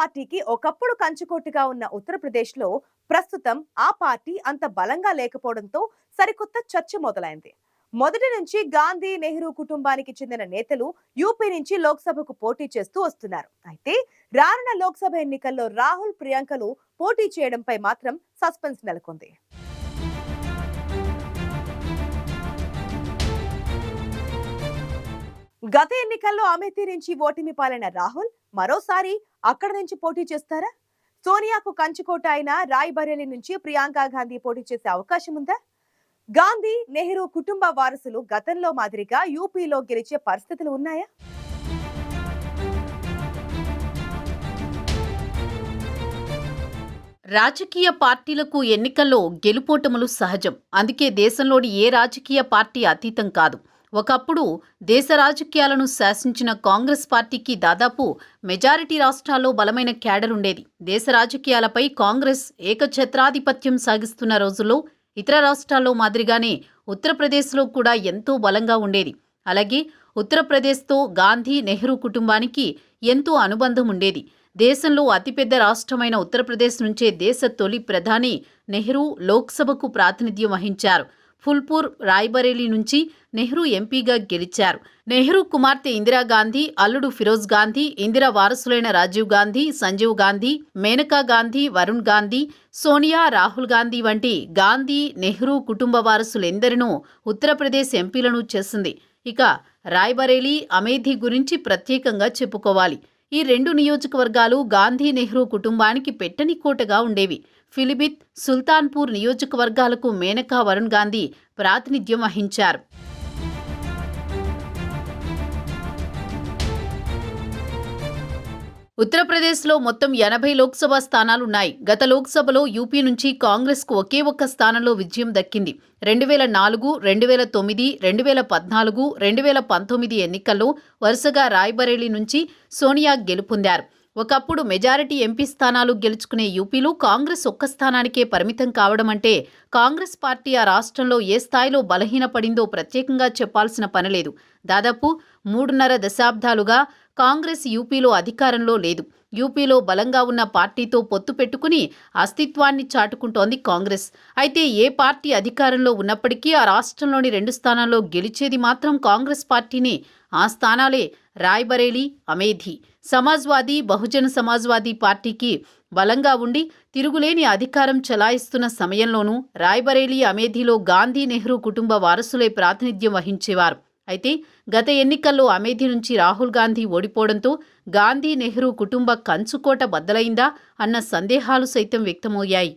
పార్టీకి ఒకప్పుడు కంచుకోటుగా ఉన్న ఉత్తరప్రదేశ్లో ప్రస్తుతం ఆ పార్టీ అంత బలంగా లేకపోవడంతో సరికొత్త చర్చ మొదలైంది. మొదటి నుంచి గాంధీ నెహ్రూ కుటుంబానికి చెందిన నేతలు యూపీ నుంచి లోక్సభకు పోటీ చేస్తూ వస్తున్నారు. అయితే రానున్న లోక్సభ ఎన్నికల్లో రాహుల్ ప్రియాంకలు పోటీ చేయడంపై మాత్రం సస్పెన్స్ నెలకొంది. గత ఎన్నికల్లో అమేథీ నుంచి ఓటమి పాలైన రాహుల్ మరోసారి అక్కడ నుంచి పోటీ చేస్తారా? సోనియాకు కంచుకోట అయిన రాయ్బరేలీ నుంచి ప్రియాంక గాంధీ పోటీ చేసే అవకాశం ఉందా? గాంధీ నెహ్రూ కుటుంబ వారసులు గతంలో మాదిరిగా యూపీలో గెలిచే పరిస్థితులు ఉన్నాయా? రాజకీయ పార్టీలకు ఎన్నికల్లో గెలుపోటములు సహజం. అందుకే దేశంలోని ఏ రాజకీయ పార్టీ అతీతం కాదు. ఒకప్పుడు దేశ రాజకీయాలను శాసించిన కాంగ్రెస్ పార్టీకి దాదాపు మెజారిటీ రాష్ట్రాల్లో బలమైన క్యాడర్ ఉండేది. దేశ రాజకీయాలపై కాంగ్రెస్ ఏకఛత్రాధిపత్యం సాగిస్తున్న రోజుల్లో ఇతర రాష్ట్రాల్లో మాదిరిగానే ఉత్తరప్రదేశ్లో కూడా ఎంతో బలంగా ఉండేది. అలాగే ఉత్తరప్రదేశ్తో గాంధీ నెహ్రూ కుటుంబానికి ఎంతో అనుబంధం ఉండేది. దేశంలో అతిపెద్ద రాష్ట్రమైన ఉత్తరప్రదేశ్ నుంచే దేశ తొలి ప్రధాని నెహ్రూ లోక్సభకు ప్రాతినిధ్యం వహించారు. ఫుల్పూర్ రాయ్బరేలీ నుంచి నెహ్రూ ఎంపీగా గెలిచారు. నెహ్రూ కుమార్తె ఇందిరాగాంధీ అల్లుడు ఫిరోజ్ గాంధీ ఇందిరా వారసులైన రాజీవ్ గాంధీ సంజీవ్ గాంధీ మేనకా గాంధీ వరుణ్ గాంధీ సోనియా రాహుల్ గాంధీ వంటి గాంధీ నెహ్రూ కుటుంబ వారసులెందరినూ ఉత్తరప్రదేశ్ ఎంపీలను చేసింది. ఇక రాయ్బరేలీ అమేధి గురించి ప్రత్యేకంగా చెప్పుకోవాలి. ఈ రెండు నియోజకవర్గాలు గాంధీ నెహ్రూ కుటుంబానికి పెట్టని కోటగా ఉండేవి. ఫిలిబిత్ సుల్తాన్పూర్ నియోజకవర్గాలకు మేనకా వరుణ్ గాంధీ ప్రాతినిధ్యం వహించారు. ఉత్తరప్రదేశ్లో మొత్తం ఎనభై లోక్సభ స్థానాలున్నాయి. గత లోక్సభలో యూపీ నుంచి కాంగ్రెస్కు ఒకే ఒక్క స్థానంలో విజయం దక్కింది. రెండు వేల నాలుగు రెండు వేల తొమ్మిది రెండు వేల పద్నాలుగు రెండు వేల పంతొమ్మిది ఎన్నికల్లో వరుసగా రాయ్బరేలీ నుంచి సోనియా గెలుపొందారు. ఒకప్పుడు మెజారిటీ ఎంపీ స్థానాలు గెలుచుకునే యూపీలో కాంగ్రెస్ ఒక్క స్థానానికే పరిమితం కావడం అంటే కాంగ్రెస్ పార్టీ ఆ రాష్ట్రంలో ఏ స్థాయిలో బలహీనపడిందో ప్రత్యేకంగా చెప్పాల్సిన పనిలేదు. దాదాపు మూడున్నర దశాబ్దాలుగా కాంగ్రెస్ యూపీలో అధికారంలో లేదు. యూపీలో బలంగా ఉన్న పార్టీతో పొత్తు పెట్టుకుని అస్తిత్వాన్ని చాటుకుంటోంది కాంగ్రెస్. అయితే ఏ పార్టీ అధికారంలో ఉన్నప్పటికీ ఆ రాష్ట్రంలోని రెండు స్థానాల్లో గెలిచేది మాత్రం కాంగ్రెస్ పార్టీని. ఆ స్థానాలే రాయ్బరేలీ అమేధి. సమాజ్వాదీ బహుజన సమాజ్వాదీ పార్టీకి బలంగా ఉండి తిరుగులేని అధికారం చలాయిస్తున్న సమయంలోనూ రాయ్బరేలీ అమేధిలో గాంధీ నెహ్రూ కుటుంబ వారసులే ప్రాతినిధ్యం వహించేవారు. అయితే గత ఎన్నికల్లో అమేధి నుంచి రాహుల్ గాంధీ ఓడిపోవడంతో గాంధీ నెహ్రూ కుటుంబ కంచుకోట బద్దలైందా అన్న సందేహాలు సైతం వ్యక్తమయ్యాయి.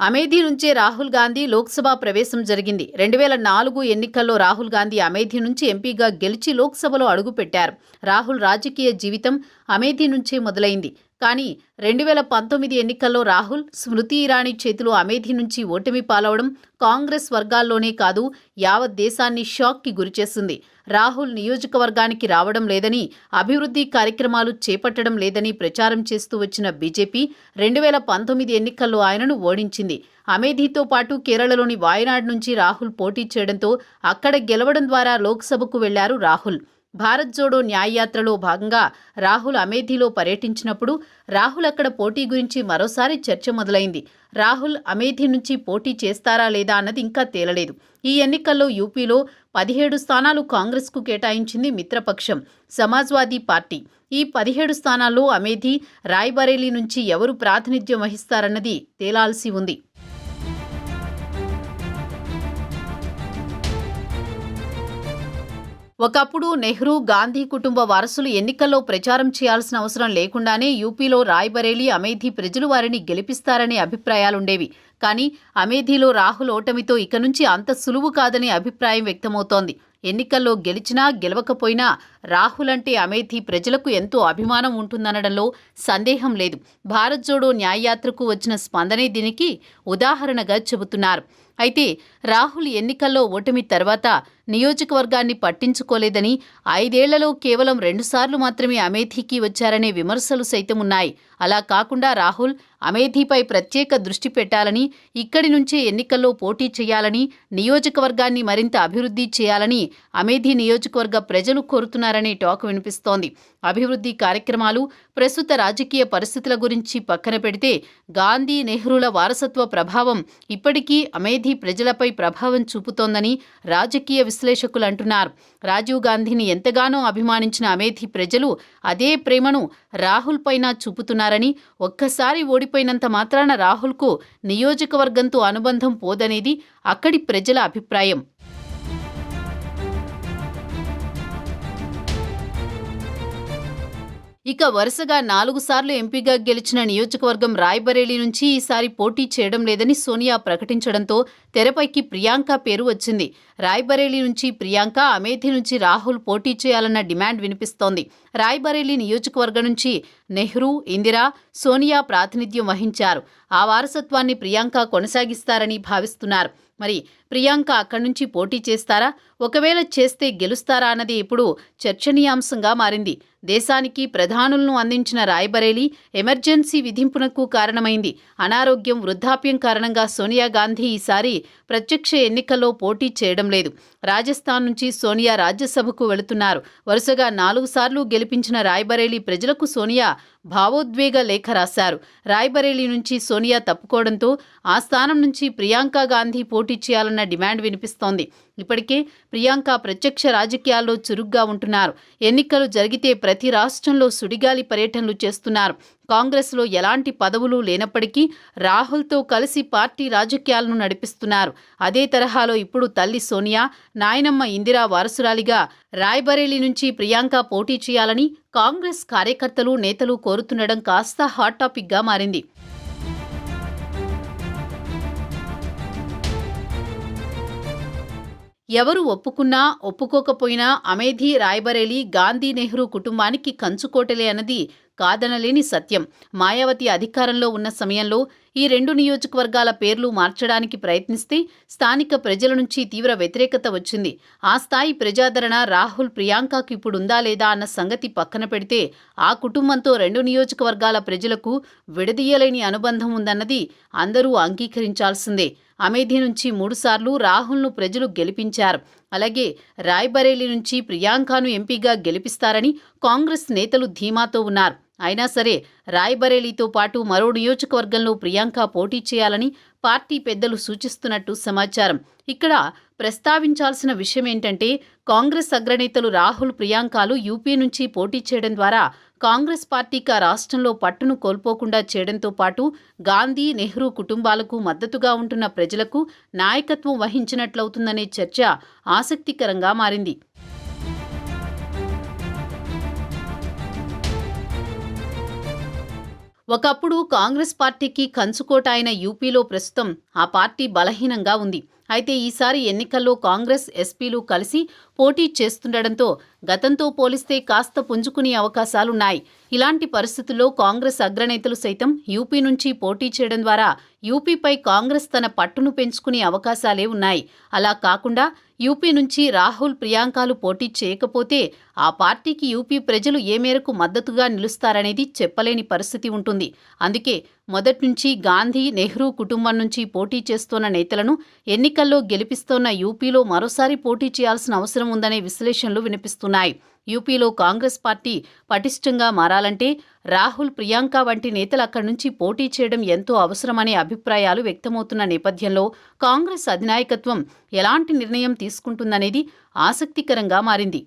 అమేధి నుంచే రాహుల్ గాంధీ లోక్సభ ప్రవేశం జరిగింది. రెండు వేల నాలుగు ఎన్నికల్లో రాహుల్ గాంధీ అమేధి నుంచి ఎంపీగా గెలిచి లోక్సభలో అడుగుపెట్టారు. రాహుల్ రాజకీయ జీవితం అమేధి నుంచే మొదలైంది. కానీ రెండు వేల పంతొమ్మిది ఎన్నికల్లో రాహుల్ స్మృతి ఇరానీ చేతిలో అమేధి నుంచి ఓటమి పాలవడం కాంగ్రెస్ వర్గాల్లోనే కాదు యావత్ దేశాన్ని షాక్కి గురిచేసింది. రాహుల్ నియోజకవర్గానికి రావడం లేదని అభివృద్ధి కార్యక్రమాలు చేపట్టడం లేదని ప్రచారం చేస్తూ వచ్చిన బీజేపీ రెండు వేల పంతొమ్మిది ఎన్నికల్లో ఆయనను ఓడించింది. అమేధీతో పాటు కేరళలోని వాయనాడ్ నుంచి రాహుల్ పోటీ చేయడంతో అక్కడ గెలవడం ద్వారా లోక్సభకు వెళ్ళారు రాహుల్. భారత్ జోడో న్యాయయాత్రలో భాగంగా రాహుల్ అమేథీలో పర్యటించినప్పుడు రాహుల్ అక్కడ పోటీ గురించి మరోసారి చర్చ మొదలైంది. రాహుల్ అమేథీ నుంచి పోటీ చేస్తారా లేదా అన్నది ఇంకా తేలలేదు. ఈ ఎన్నికల్లో యూపీలో పదిహేడు స్థానాలు కాంగ్రెస్కు కేటాయించింది మిత్రపక్షం సమాజ్వాదీ పార్టీ. ఈ పదిహేడు స్థానాల్లో అమేథీ రాయ్బరేలీ నుంచి ఎవరు ప్రాతినిధ్యం వహిస్తారన్నది తేలాల్సి ఉంది. ఒకప్పుడు నెహ్రూ గాంధీ కుటుంబ వారసులు ఎన్నికల్లో ప్రచారం చేయాల్సిన అవసరం లేకుండానే యూపీలో రాయ్బరేలీ అమేథీ ప్రజలు వారిని గెలిపిస్తారనే అభిప్రాయాలుండేవి. కానీ అమేధీలో రాహుల్ ఓటమితో ఇక నుంచి అంత సులువు కాదనే అభిప్రాయం వ్యక్తమవుతోంది. ఎన్నికల్లో గెలిచినా గెలవకపోయినా రాహుల్ అంటే అమేథీ ప్రజలకు ఎంతో అభిమానం ఉంటుందనడంలో సందేహం లేదు. భారత్ జోడో న్యాయయాత్రకు వచ్చిన స్పందనే దీనికి ఉదాహరణగా చెబుతున్నారు. అయితే రాహుల్ ఎన్నికల్లో ఓటమి తర్వాత నియోజకవర్గాన్ని పట్టించుకోలేదని ఐదేళ్ళలో కేవలం రెండుసార్లు మాత్రమే అమేథీకి వచ్చారనే విమర్శలు సైతం ఉన్నాయి అలా కాకుండా రాహుల్ అమేథీపై ప్రత్యేక దృష్టి పెట్టాలని ఇక్కడి నుంచే ఎన్నికల్లో పోటీ చేయాలని నియోజకవర్గాన్ని మరింత అభివృద్ధి చేయాలని అమేథీ నియోజకవర్గ ప్రజలు కోరుతున్నారనే టాక్ వినిపిస్తోంది. అభివృద్ధి కార్యక్రమాలు ప్రస్తుత రాజకీయ పరిస్థితుల గురించి పక్కన పెడితే గాంధీ నెహ్రూల వారసత్వ ప్రభావం ఇప్పటికీ అమేధి ప్రజలపై ప్రభావం చూపుతోందని రాజకీయ విశ్లేషకులు అంటున్నారు. రాజీవ్ గాంధీని ఎంతగానో అభిమానించిన అమేథీ ప్రజలు అదే ప్రేమను రాహుల్ పైన చూపుతున్నారని ఒక్కసారి ఓడిపోయినంత మాత్రాన రాహుల్కు నియోజకవర్గంతో అనుబంధం పోదనేది అక్కడి ప్రజల అభిప్రాయం. ఇక వరుసగా నాలుగు సార్లు ఎంపీగా గెలిచిన నియోజకవర్గం రాయ్బరేలీ నుంచి ఈసారి పోటీ చేయడం లేదని సోనియా ప్రకటించడంతో తెరపైకి ప్రియాంక పేరు వచ్చింది. రాయ్బరేలీ నుంచి ప్రియాంక అమేథీ నుంచి రాహుల్ పోటీ చేయాలన్న డిమాండ్ వినిపిస్తోంది. రాయ్బరేలీ నియోజకవర్గం నుంచి నెహ్రూ ఇందిరా సోనియా ప్రాతినిధ్యం వహించారు. ఆ వారసత్వాన్ని ప్రియాంక కొనసాగిస్తారని భావిస్తున్నారు. మరి ప్రియాంక అక్కడి నుంచి పోటీ చేస్తారా? ఒకవేళ చేస్తే గెలుస్తారా అన్నది ఇప్పుడు చర్చనీయాంశంగా మారింది. దేశానికి ప్రధానులను అందించిన రాయ్బరేలీ ఎమర్జెన్సీ విధింపునకు కారణమైంది. అనారోగ్యం వృద్ధాప్యం కారణంగా సోనియా గాంధీ ఈసారి ప్రత్యక్ష ఎన్నికల్లో పోటీ చేయడం లేదు. రాజస్థాన్ నుంచి సోనియా రాజ్యసభకు వెళుతున్నారు. వరుసగా నాలుగు సార్లు గెలిపించిన రాయ్బరేలీ ప్రజలకు సోనియా భావోద్వేగ లేఖ రాశారు. రాయ్బరేలీ నుంచి సోనియా తప్పుకోవడంతో ఆ స్థానం నుంచి ప్రియాంక గాంధీ పోటీ చేయాలన్న డిమాండ్ వినిపిస్తోంది. ఇప్పటికే ప్రియాంక ప్రత్యక్ష రాజకీయాల్లో చురుగ్గా ఉంటున్నారు. ఎన్నికలు జరిగితే ప్రతి రాష్ట్రంలో సుడిగాలి పర్యటనలు చేస్తున్నారు. కాంగ్రెస్లో ఎలాంటి పదవులు లేనప్పటికీ రాహుల్తో కలిసి పార్టీ రాజకీయాలను నడిపిస్తున్నారు. అదే తరహాలో ఇప్పుడు తల్లి సోనియా నాయనమ్మ ఇందిరా వారసురాలిగా రాయ్బరేలీ నుంచి ప్రియాంక పోటీ చేయాలని కాంగ్రెస్ కార్యకర్తలు నేతలు కోరుతుండడం కాస్త హాట్ టాపిక్గా మారింది. ఎవరు ఒప్పుకున్నా ఒప్పుకోకపోయినా అమేధీ రాయ్బరేలీ గాంధీ నెహ్రూ కుటుంబానికి కంచుకోటలే అన్నది కాదనలేని సత్యం. మాయావతి అధికారంలో ఉన్న సమయంలో ఈ రెండు నియోజకవర్గాల పేర్లు మార్చడానికి ప్రయత్నిస్తే స్థానిక ప్రజల నుంచి తీవ్ర వ్యతిరేకత వచ్చింది. ఆ స్థాయి ప్రజాదరణ రాహుల్ ప్రియాంకకు ఇప్పుడుందా లేదా అన్న సంగతి పక్కన పెడితే ఆ కుటుంబంతో రెండు నియోజకవర్గాల ప్రజలకు విడదీయలేని అనుబంధం ఉందన్నది అందరూ అంగీకరించాల్సిందే. అమేధి నుంచి మూడుసార్లు రాహుల్ను ప్రజలు గెలిపించారు. అలాగే రాయ్బరేలీ నుంచి ప్రియాంకను ఎంపీగా గెలిపిస్తారని కాంగ్రెస్ నేతలు ధీమాతో ఉన్నారు. అయినా సరే రాయ్బరేలీతో పాటు మరో నియోజకవర్గంలో ప్రియాంక పోటీ చేయాలని పార్టీ పెద్దలు సూచిస్తున్నట్టు సమాచారం. ఇక్కడ ప్రస్తావించాల్సిన విషయం ఏంటంటే కాంగ్రెస్ అగ్రనేతలు రాహుల్ ప్రియాంకలు యూపీ నుంచి పోటీ చేయడం ద్వారా కాంగ్రెస్ పార్టీకి ఆ రాష్ట్రంలో పట్టును కోల్పోకుండా చేయడంతో పాటు గాంధీ నెహ్రూ కుటుంబాలకు మద్దతుగా ఉంటున్న ప్రజలకు నాయకత్వం వహించినట్లవుతుందనే చర్చ ఆసక్తికరంగా మారింది. ఒకప్పుడు కాంగ్రెస్ పార్టీకి కంచుకోట అయిన యూపీలో ప్రస్తుతం ఆ పార్టీ బలహీనంగా ఉంది. అయితే ఈసారి ఎన్నికల్లో కాంగ్రెస్ ఎస్పీలు కలిసి పోటీ చేస్తుండటంతో గతంతో పోలిస్తే కాస్త పుంజుకునే అవకాశాలున్నాయి. ఇలాంటి పరిస్థితుల్లో కాంగ్రెస్ అగ్రనేతలు సైతం యూపీ నుంచి పోటీ చేయడం ద్వారా యూపీపై కాంగ్రెస్ తన పట్టును పెంచుకునే అవకాశాలే ఉన్నాయి. అలా కాకుండా యూపీ నుంచి రాహుల్ ప్రియాంకలు పోటీ చేయకపోతే ఆ పార్టీకి యూపీ ప్రజలు ఏ మేరకు మద్దతుగా నిలుస్తారనేది చెప్పలేని పరిస్థితి ఉంటుంది. అందుకే మొదట్నుంచి గాంధీ నెహ్రూ కుటుంబం నుంచి పోటీ చేస్తోన్న నేతలను ఎన్నికల్లో గెలిపిస్తోన్న యూపీలో మరోసారి పోటీ చేయాల్సిన అవసరం ఉందనే విశ్లేషణలు వినిపిస్తున్నాయి. యూపీలో కాంగ్రెస్ పార్టీ పటిష్టంగా మారాలంటే రాహుల్ ప్రియాంక వంటి నేతలు అక్కడి నుంచి పోటీ చేయడం ఎంతో అవసరమనే అభిప్రాయాలు వ్యక్తమవుతున్న నేపథ్యంలో కాంగ్రెస్ అధినాయకత్వం ఎలాంటి నిర్ణయం తీసుకుంటుందనేది ఆసక్తికరంగా మారింది.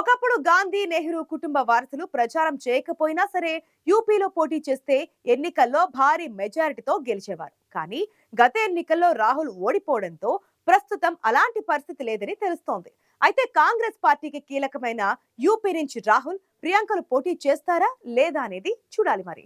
ఒకప్పుడు గాంధీ నెహ్రూ కుటుంబ వారసులు ప్రచారం చేయకపోయినా సరే యూపీలో పోటీ చేస్తే ఎన్నికల్లో భారీ మెజారిటీతో గెలిచేవారు. కానీ గత ఎన్నికల్లో రాహుల్ ఓడిపోవడంతో ప్రస్తుతం అలాంటి పరిస్థితి లేదని తెలుస్తోంది. అయితే కాంగ్రెస్ పార్టీకి కీలకమైన యూపీ నుంచి రాహుల్ ప్రియాంకలు పోటీ చేస్తారా లేదా అనేది చూడాలి మరి.